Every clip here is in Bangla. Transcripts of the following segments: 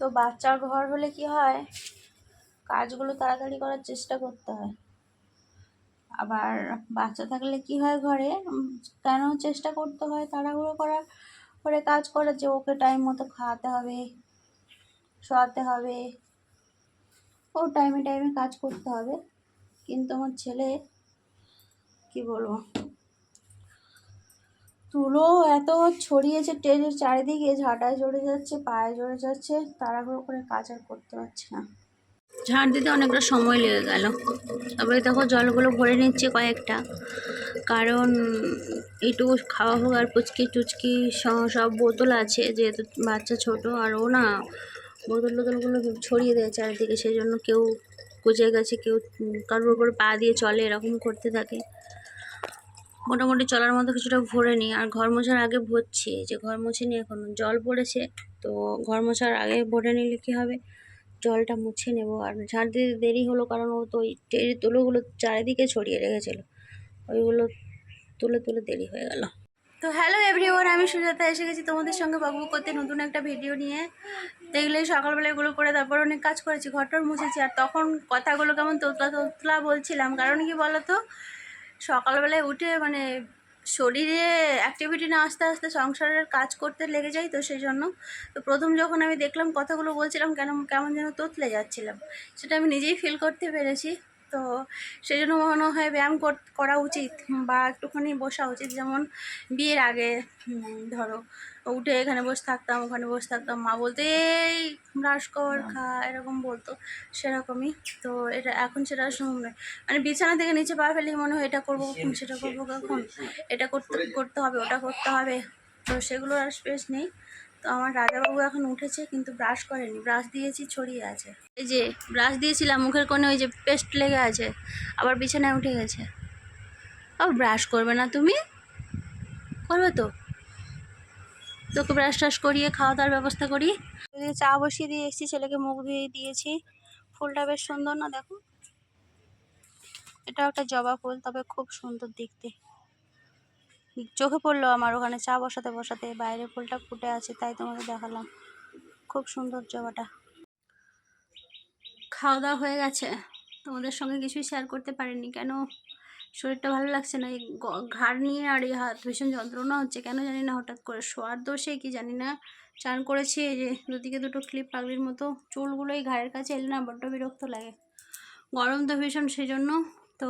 তো বাচ্চার ঘর হলে কি হয়? কাজগুলো তাড়াতাড়ি করার চেষ্টা করতে হয়। আবার বাচ্চা থাকলে কি হয় ঘরে? কেন চেষ্টা করতে হয় তাড়াহুড়ো করার? করে কাজ করার যে ওকে টাইম মতো খাওয়াতে হবে, শোয়াতে হবে। ও টাইমে টাইমে কাজ করতে হবে। কিন্তু আমার ছেলে, কি বলব? তুলো এত ছড়িয়েছে ট্রেনের চারিদিকে ঝাঁটায় জড়ে যাচ্ছে, পায়ে জড়ে যাচ্ছে, তাড়াহুড়ো করে কাজ আর করতে পারছি না। ঝাঁট দিতে অনেকটা সময় লেগে গেল। তবে দেখো জলগুলো ভরে নিচ্ছে কয়েকটা। কারণ এইটুকু খাওয়া হোক আর পুচকি টুচকি সব বোতল আছে, যেহেতু বাচ্চা ছোট আর ও না বোতল টোতলগুলো ছড়িয়ে দেয় চারিদিকে, সেই জন্য কেউ কুচে গেছে, কেউ কারোর উপর পা দিয়ে চলে, এরকম করতে থাকে। মোটামুটি চলার মতো কিছুটা ভরে নিই। আর ঘর মোছার আগে ভরছি। যে ঘর মুছিনি এখন। জল পড়েছে, তো ঘর মোছার আগে ভরে নিলে কী হবে? জলটা মুছে নেব। আর ঝাড় দিতে দেরি হলো কারণ ও তো ওই টেরি তুলোগুলো চারিদিকে ছড়িয়ে রেখেছিল। ওইগুলো তুলে তুলে দেরি হয়ে গেল। তো হ্যালো এভরিওয়ান, আমি সুজাতা। এসে গেছি তোমাদের সঙ্গে বাবু করতে নতুন একটা ভিডিও নিয়ে। দেখলে সকালবেলা এগুলো করে তারপর অনেক কাজ করেছি ঘরটার মুছেছি। আর তখন কথাগুলো কেমন তোতলা তোতলা বলছিলাম। কারণ কি বলতো? সকালবেলায় উঠে মানে শরীরে অ্যাক্টিভিটি না আসতে আসতে সংসারের কাজ করতে লেগে যাই তো সেই জন্য তো প্রথম যখন আমি দেখলাম কথাগুলো বলছিলাম, কেন, কেমন যেন তোতলে যাচ্ছিলাম, সেটা আমি নিজেই ফিল করতে পেরেছি। তো সেই জন্য মনে হয় ব্যায়াম কর- উচিত বা একটুখানি বসা উচিত। যেমন বিয়ের আগে ধরো উঠে এখানে বসে থাকতাম, ওখানে বসে থাকতাম। মা বলতে, এই ব্রাশ কর খা, এরকম বলতো, সেরকমই। তো এটা এখন সেটা শুনে মানে বিছানা থেকে নিচে পা ফেলেই মনে হয় এটা করব কখন, সেটা করব কখন? এটা করতে করতে হবে, ওটা করতে হবে। তো সেগুলো আর স্পেস নেই। তো আমার রাজাবাবু এখন উঠেছে, কিন্তু ব্রাশ করেনি। ব্রাশ দিয়েছি, ছড়িয়ে আছে। এই যে ব্রাশ দিয়েছিলাম, মুখের কোণে ওই যে পেস্ট লেগে আছে, আবার বিছানায় উঠে গেছে। ও ব্রাশ করবে না তুমি? করবে তো? তোকে ব্রাশ টাশ করিয়ে খাওয়া দাওয়ার ব্যবস্থা করি। এদিকে চা বসিয়ে দিয়ে এসেছি ছেলেকে মুখ ধুয়ে দিয়েছি। ফুলটা বেশ সুন্দর না দেখো? এটা একটা জবা ফুল তবে খুব সুন্দর দেখতে। চোখে পড়ল আমার ওখানে চা বসাতে বসাতে। বাইরে ফুলটা ফুটে আছে তাই তোমাকে দেখালাম। খুব সুন্দর জবাটা। খাওয়া দাওয়া হয়ে গেছে। তোমাদের সঙ্গে কিছুই শেয়ার করতে পারিনি কেন? শরীরটা ভালো লাগছে না। এই ঘাড় নিয়ে আর এই হাত ভীষণ যন্ত্রণা হচ্ছে। কেন জানি না, হঠাৎ করে শোয়ার দোষে কি জানি না। চান করেছি এই যে দুদিকে দুটো ক্লিপ পাগলির মতো। চুলগুলো এই ঘাড়ের কাছে এলে না বড্ড বিরক্ত লাগে। গরম তো ভীষণ সেই জন্য তো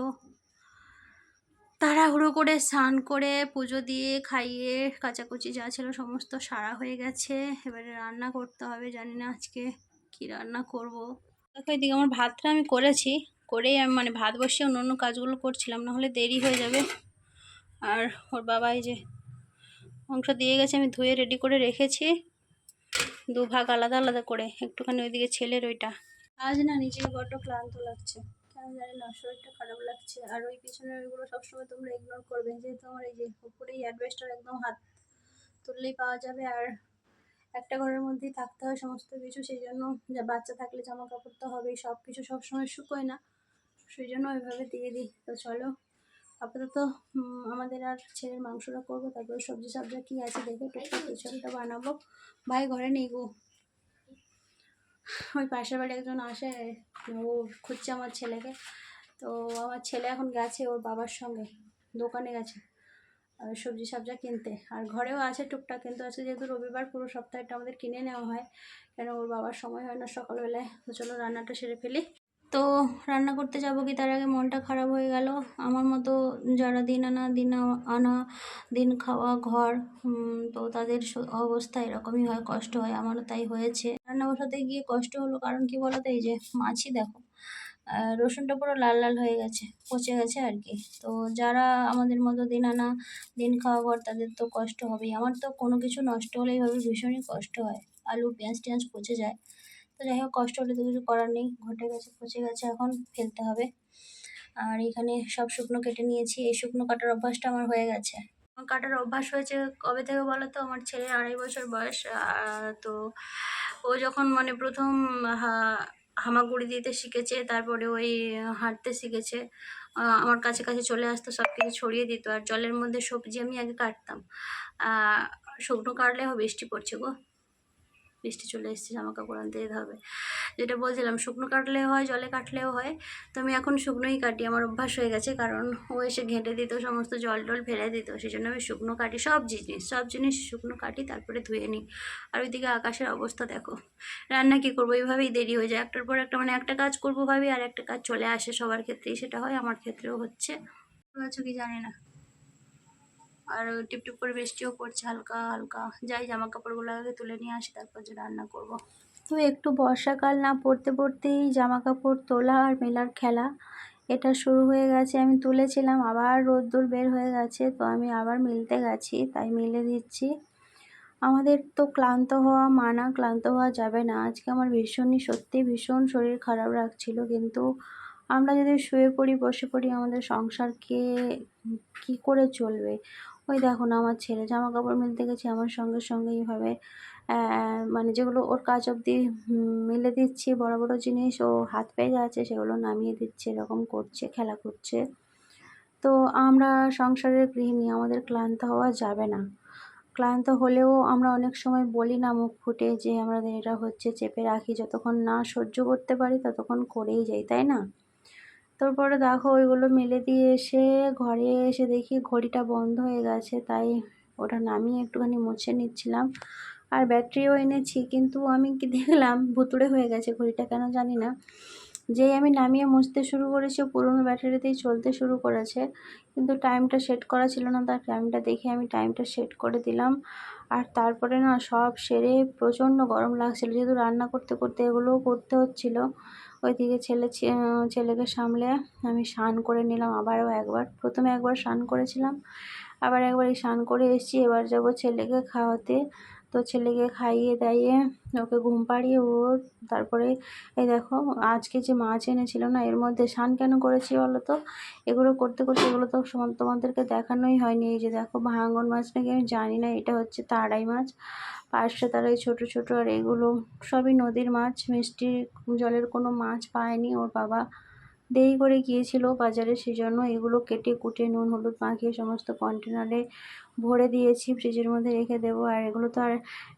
তাড়াহুড়ো করে স্নান করে পুজো দিয়ে খাইয়ে কাচাকুচি যা ছিল সমস্ত সারা হয়ে গেছে। এবারে রান্না করতে হবে। জানি না আজকে কি রান্না করব। দেখো, এদিকে আমার ভাতটা আমি করেছি। করেই আমি মানে ভাত বসিয়ে অন্য অন্য কাজগুলো করছিলাম না হলে দেরি হয়ে যাবে। আর ওর বাবা এই যে মাংস দিয়ে গেছে, আমি ধুয়ে রেডি করে রেখেছি। দু ভাগ আলাদা আলাদা করে, একটুখানি ওইদিকে ছেলের ওইটা। আজ না নিজেকে বড্ড ক্লান্ত লাগছে। কেন জানি না, শরীরটা খারাপ লাগছে। আর ওই পিছনের ওইগুলো সবসময় তোমরা ইগনোর করবে। যেহেতু আমার এই যে উপরেই অ্যাডভেস্টার একদম হাত তুললেই পাওয়া যাবে। আর একটা ঘরের মধ্যেই থাকতে হয় সমস্ত কিছু, সেই জন্য যা বাচ্চা থাকলে জামা কাপড় তো হবেই সব কিছু সবসময় শুকোয় না। সেই জন্য ওইভাবে দিয়ে দিই। তো চলো, আপাতত আমাদের আর ছেলের মাংসটা করব, তারপরে সবজি সবজি কী আছে দেখে একটা বানাবো। ভাই ঘরে নেই গো। ওই পাশের বাড়ি একজন আসে, ও খুঁজছে আমার ছেলেকে। তো আমার ছেলে এখন গেছে ওর বাবার সঙ্গে, দোকানে গেছে সবজি সবজা কিনতে। আর ঘরেও আছে টুকটাক, কিন্তু আছে যেহেতু রবিবার, পুরো সপ্তাহটা আমাদের কিনে নেওয়া হয়, কেন ওর বাবার সময় হয় না সকালবেলায়। চলো, রান্নাটা সেরে ফেলি। তো রান্না করতে যাব কি? তার আগে মনটা খারাপ হয়ে গেল। আমার মতো যারা দিন আনা দিন আনা, দিন খাওয়া ঘর তো তাদের অবস্থা এরকমই হয়, কষ্ট হয়। আমারও তাই হয়েছে। রান্না বসাতে গিয়ে কষ্ট হলো কারণ কি বলতো? এই যে মাছই দেখো রসুনটা পুরো লাল লাল হয়ে গেছে, পচে গেছে আর কি। তো যারা আমাদের মতো দিন আনা, দিন খাওয়া ঘর, তাদের তো কষ্ট হবেই। আমার তো কোনো কিছু নষ্ট হলেই ভাবে ভীষণই কষ্ট হয়। আলু, পেঁয়াজ, টেঁয়াজ পচে যায়। তো যাই হোক, কষ্ট হলে তো কিছু করার নেই। ঘটে গেছে, পচে গেছে, এখন ফেলতে হবে। আর এখানে সব শুকনো কেটে নিয়েছি। এই শুকনো কাটার অভ্যাসটা আমার হয়ে গেছে। কাটার অভ্যাস হয়েছে কবে থেকে বলো তো? আমার ছেলে আড়াই বছর বয়স তো ও যখন মানে প্রথম হামাগুড়ি দিতে শিখেছে, তারপরে ওই হাঁটতে শিখেছে আমার কাছে কাছে চলে আসতো, সব কিছু ছড়িয়ে দিত। আর জলের মধ্যে সবজি আমি আগে কাটতাম। শুকনো কাটলে বৃষ্টি পড়ছে গো। বৃষ্টি চলে এসেছে জামা কাপড় আনতে যেতে হবে। যেটা বলছিলাম, শুকনো কাটলেও হয়, জলে কাটলেও হয়। তো আমি এখন শুকনোই কাটি, আমার অভ্যাস হয়ে গেছে, কারণ ও এসে ঘেঁটে দিত, সমস্ত জল টল ফেলে দিত সেই জন্য আমি শুকনো কাটি সব জিনিস সব জিনিস শুকনো কাটি, তারপরে ধুয়ে নিই। আর ওইদিকে আকাশের অবস্থা দেখো, রান্না কী করব, এইভাবেই দেরি হয়ে যায়। একটার পর একটা মানে একটা কাজ করব ভাবি, আর একটা কাজ চলে আসে সবার ক্ষেত্রেই, সেটা হয় আমার ক্ষেত্রেও হচ্ছে। আছো কি জানি না। আর টিপ টিপ করে বৃষ্টিও পড়ছে, হালকা হালকা। যাই জামা কাপড়গুলো আগে তুলে নিয়ে আসি, তারপর যে রান্না করব। তো একটু বর্ষাকাল না পড়তে পড়তেই জামা কাপড় তোলা আর মেলার খেলা, এটা শুরু হয়ে গেছে। আমি তুলেছিলাম, আবার রোদ্দুর বের হয়ে গেছে, তো আমি আবার মিলতে গেছি, তাই মিলে দিচ্ছি। আমাদের তো ক্লান্ত হওয়া, মানা ক্লান্ত হওয়া যাবে না। আজকে আমার ভীষণই, সত্যি ভীষণ শরীর খারাপ রাখছিল কিন্তু আমরা যদি শুয়ে পড়ি, বসে পড়ি, আমাদের সংসারকে কি করে চলবে? ওই দেখো না, আমার ছেলে জামা কাপড় মিলতে গেছে, আমার সঙ্গে সঙ্গে এইভাবে মানে যেগুলো ওর কাজ অবধি মিলে দিচ্ছি, বড় বড় জিনিস, ও হাত পেয়ে যাচ্ছে সেগুলো নামিয়ে দিচ্ছে, এরকম করছে, খেলা করছে। তো আমরা সংসারের গৃহিণী, আমাদের ক্লান্ত হওয়া যাবে না। ক্লান্ত হলেও আমরা অনেক সময় বলি না মুখ ফুটে যে আমাদের এটা হচ্ছে চেপে রাখি, যতক্ষণ না সহ্য করতে পারি ততক্ষণ করেই যাই, তাই না? তারপরে দেখো ওইগুলো মেলে দিয়ে এসে ঘরে এসে দেখি ঘড়িটা বন্ধ হয়ে গেছে, তাই ওটা নামিয়ে একটুখানি মুছে নিচ্ছিলাম। আর ব্যাটারিও এনেছি, কিন্তু আমি কি দেখলাম ভুতুড়ে হয়ে গেছে ঘড়িটা, কেন জানি না। যেই আমি নামিয়ে মুছতে শুরু করেছি পুরনো ব্যাটারিতেই চলতে শুরু করেছে, কিন্তু টাইমটা সেট করা ছিল না, তার টাইমটা দেখে আমি টাইমটা সেট করে দিলাম। আর তারপরে না সব সেরে প্রচণ্ড গরম লাগছিল, যেহেতু রান্না করতে করতে এগুলোও করতে হচ্ছিল ওইদিকে ছেলে ছেলেকে সামলে আমি স্নান করে নিলাম। আবারও একবার, প্রথমে একবার স্নান করেছিলাম। আবার একবার স্নান করে এসেছি। এবার যাব ছেলেকে খাওয়াতে। তো ছেলেকে খাইয়ে দাইয়ে ওকে ঘুম পাড়িয়ে ও তারপরে, এই দেখো, আজকে যে মাছ এনেছিল না, এর মধ্যে স্নান কেন করেছি বলো তো? এগুলো করতে করতে এগুলো তো তোমাদেরকে দেখানোই হয়নি। এই যে দেখো ভাঙন মাছ নাকি আমি জানি না, এটা হচ্ছে তারাই মাছ। পাঁচশো তারাই ছোটো ছোটো আর এগুলো সবই নদীর মাছ, মিষ্টি জলের কোনো মাছ পায়নি ওর বাবা। দেরি করে গিয়েছিল বাজারে সেই জন্য এগুলো কেটে কুটে নুন, হলুদ মাখিয়ে সমস্ত কন্টেনারে ভরে দিয়েছি ফ্রিজের মধ্যে রেখে দেবো। আর এগুলো তো আর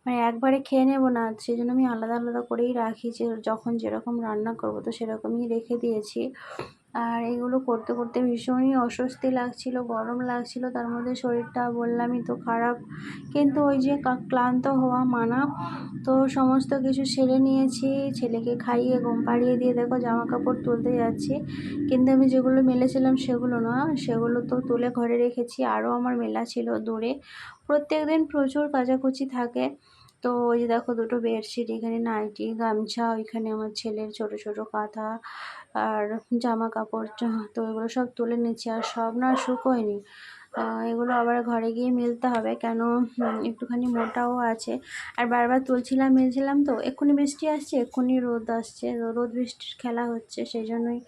মানে একবারে খেয়ে নেব না সেই জন্য আমি আলাদা আলাদা করেই রাখি। যে যখন যেরকম রান্না করব, তো সেরকমই রেখে দিয়েছি। আর এগুলো করতে করতে ভীষণই অস্বস্তি লাগছিল, গরম লাগছিল। তার মধ্যে শরীরটা বললামই তো খারাপ। কিন্তু ওই যে ক্লান্ত হওয়া মানা, তো সমস্ত কিছু সেরে নিয়েছি। ছেলেকে খাইয়ে ঘুম পাড়িয়ে দিয়ে দেখো জামা কাপড় তুলতে যাচ্ছি। কিন্তু আমি যেগুলো মেলেছিলাম সেগুলো না, সেগুলো তো তুলে ঘরে রেখেছি। আরও আমার মেলা ছিল দূরে। প্রত্যেক দিন প্রচুর কাচাকুচি থাকে। তো ওই যে দেখো দুটো বেডশিট, এখানে নাইটি, গামছা, ওইখানে আমার ছেলের ছোট ছোট কাঁথা আর জামা কাপড় তো এগুলো সব তুলে নিচ্ছি আর সব না শুকোয়নি। এগুলো আবার ঘরে গিয়ে মিলতে হবে কেন? একটুখানি মোটাও আছে। আর বারবার তুলছিলাম, মিলছিলাম তো, এক্ষুনি বৃষ্টি আসছে, এক্ষুনি রোদ আসছে, রোদ বৃষ্টির খেলা হচ্ছে, সেই জন্যই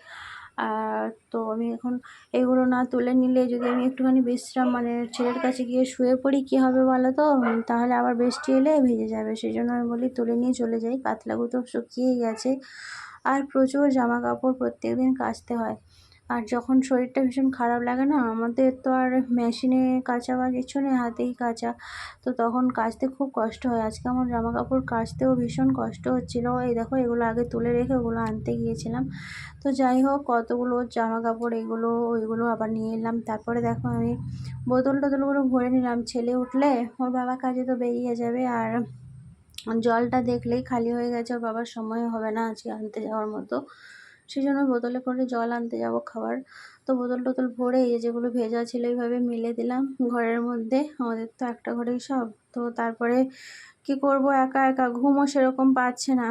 তো আমি এখন এগুলো না তুলে নিলে যদি আমি একটুখানি বিশ্রাম মানে ছেলের কাছে গিয়ে শুয়ে পড়ি, কী হবে বলো তো? তাহলে আবার বৃষ্টি এলে ভেজে যাবে। সেই জন্য আমি বলি তুলে নিয়ে চলে যাই। পাতলাগুলো তো শুকিয়ে গেছে। আর প্রচুর জামা কাপড় প্রত্যেক দিন কাচতে হয়। আর যখন শরীরটা ভীষণ খারাপ লাগে না, আমাদের তো আর মেশিনে কাচা বা কিছু নেই, হাতেই কাচা। তো তখন কাচতে খুব কষ্ট হয়। আজকে আমার জামা কাপড় কাচতেও ভীষণ কষ্ট হচ্ছিল। এই দেখো, এগুলো আগে তুলে রেখে ওগুলো আনতে গিয়েছিলাম। তো যাই হোক, কতগুলো জামা কাপড় এগুলো, ওইগুলো আবার নিয়ে এলাম। তারপরে দেখো, আমি বোতল টোতলগুলো ভরে নিলাম। ছেলে উঠলে ওর বাবা কাজে তো বেরিয়ে যাবে। আর জলটা দেখলেই খালি হয়ে গেছে। বাবার সময় হবে না আজকে আনতে যাওয়ার মতো। সেই জন্য বোতলে করে জল আনতে যাব খাবার তো বোতল টোতল ভরে এই যেগুলো ভেজা ছিল এইভাবে মিলে দিলাম। ঘরের মধ্যে, আমাদের তো একটা ঘরেই সব। তো তারপরে কি করব? একা একা ঘুমও সেরকম পাচ্ছে না।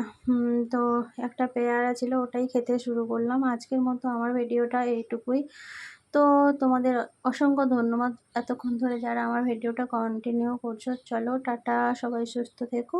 তো একটা পেয়ারা ছিল, ওটাই খেতে শুরু করলাম। আজকের মতো আমার ভিডিওটা এইটুকুই। তো তোমাদের অসংখ্য ধন্যবাদ। এতক্ষণ ধরে যারা আমার ভিডিওটা কন্টিনিউ করছ, চলো, টাটা, সবাই সুস্থ থেকো।